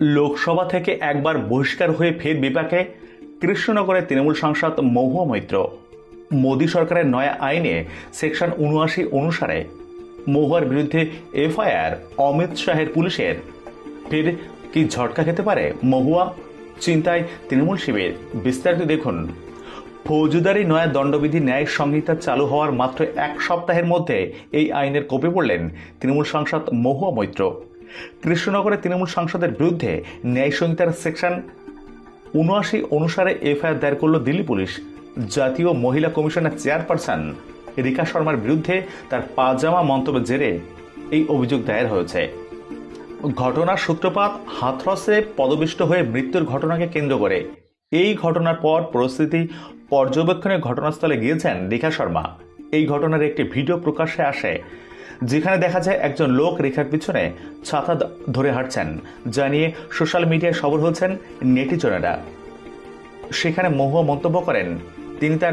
লোকসভা থেকে একবার বহিষ্কার হয়ে ফের বিপাকে কৃষ্ণনগরের তৃণমূল সাংসদ মহুয়া মৈত্র। মোদী সরকারের নয়া আইনে সেকশন উনআশি অনুসারে মহুয়ার বিরুদ্ধে এফআইআর, অমিত শাহের পুলিশের। ফের কি ঝটকা খেতে পারে মহুয়া? চিন্তায় তৃণমূল শিবির, বিস্তারিত দেখুন। ফৌজদারি নয়া দণ্ডবিধি ন্যায় সংহিতা চালু হওয়ার মাত্র এক সপ্তাহের মধ্যে এই আইনের কোপে পড়লেন তৃণমূল সাংসদ মহুয়া মৈত্র। কৃষ্ণনগরের তৃণমূল সাংসদের বিরুদ্ধে ন্যায় সংহিতার সেকশন উনআশি অনুসারে এফআইআর দায়ের করল দিল্লি পুলিশ। জাতীয় মহিলা কমিশনের চেয়ারপারসন রিকা শর্মার বিরুদ্ধে তার পাজামা মন্তব্যের জেরে এই অভিযোগ দায়ের হয়েছে। ঘটনার সূত্রপাত হাথরসে পদবিষ্ট হয়ে মৃত্যুর ঘটনাকে কেন্দ্র করে। এই ঘটনার পর পরিস্থিতি পর্যবেক্ষণে ঘটনাস্থলে গিয়েছেন রেখা শর্মা। এই ঘটনার একটি ভিডিও প্রকাশ্যে আসে যেখানে দেখা যায় একজন লোক রেখার পিছনে ছাতা ধরে হাঁটছেন, যা নিয়ে সোশ্যাল মিডিয়ায় সবর হচ্ছেন নেটিজনেরা। সেখানে মহুয়া মন্তব্য করেন, তিনি তার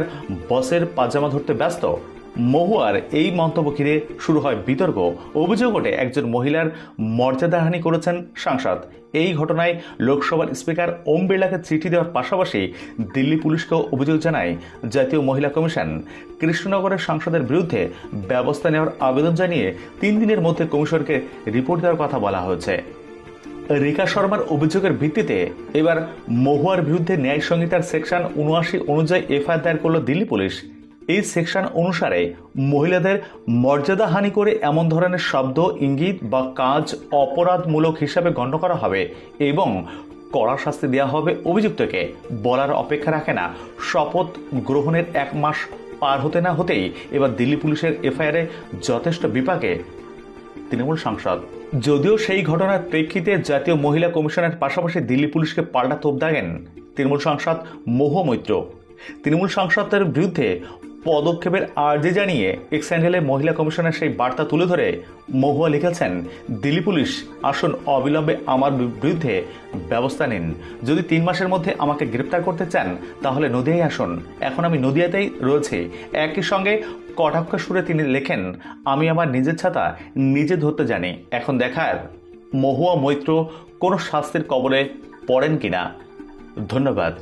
বসের পাজামা ধরতে ব্যস্ত মহুয়ার এই মন্তব্য ঘিরে শুরু হয় বিতর্ক। অভিযোগ ওঠে, একজন মহিলার মর্যাদাহানি করেছেন সাংসদ। এই ঘটনায় লোকসভার স্পিকার ওম বিড়লাকে চিঠি দেওয়ার পাশাপাশি দিল্লি পুলিশকেও অভিযোগ জানায় জাতীয় মহিলা কমিশন। কৃষ্ণনগরের সাংসদের বিরুদ্ধে ব্যবস্থা নেওয়ার আবেদন জানিয়ে তিন দিনের মধ্যে কমিশনকে রিপোর্ট দেওয়ার কথা বলা হয়েছে। রেখা শর্মার অভিযোগের ভিত্তিতে এবার মহুয়ার বিরুদ্ধে ন্যায় সংহিতার সেকশন উনআশি অনুযায়ী এফআইআর দায়ের করল দিল্লি পুলিশ। এই সেকশন অনুসারে মহিলাদের মর্যাদাহানি করে এমন ধরনের শব্দ, ইঙ্গিত বা কাজ অপরাধমূলক হিসাবে গণ্য করা হবে এবং কড়া শাস্তি দেওয়া হবে অভিযুক্তকে। বলার অপেক্ষা রাখে না। শপথ গ্রহণের এক মাস পার হতে না হতেই এবার দিল্লি পুলিশের এফআইআরে যথেষ্ট বিপাকে তৃণমূল সাংসদ। যদিও সেই ঘটনার প্রেক্ষিতে জাতীয় মহিলা কমিশনের পাশাপাশি দিল্লি পুলিশকে পাল্টা তোপ দাগেন তৃণমূল সাংসদ মোহ মৈত্র। তৃণমূল সাংসদের বিরুদ্ধে পদক্ষেপের আর্জি জানিয়ে এক্স মহিলা কমিশনের সেই বার্তা তুলে ধরে মহুয়া লিখেছেন, দিল্লি পুলিশ আসুন অবিলম্বে আমার বিরুদ্ধে ব্যবস্থা নিন। যদি তিন মাসের মধ্যে আমাকে গ্রেপ্তার করতে চান, তাহলে নদিয়ায় আসুন। এখন আমি নদিয়াতেই রয়েছি। একই সঙ্গে কটাক্ষ সুরে তিনি লেখেন, আমি আমার নিজের ছাতা নিজে ধরতে জানি। এখন দেখার মহুয়া মৈত্র কোনো শাস্তির কবলে পড়েন কিনা? ধন্যবাদ।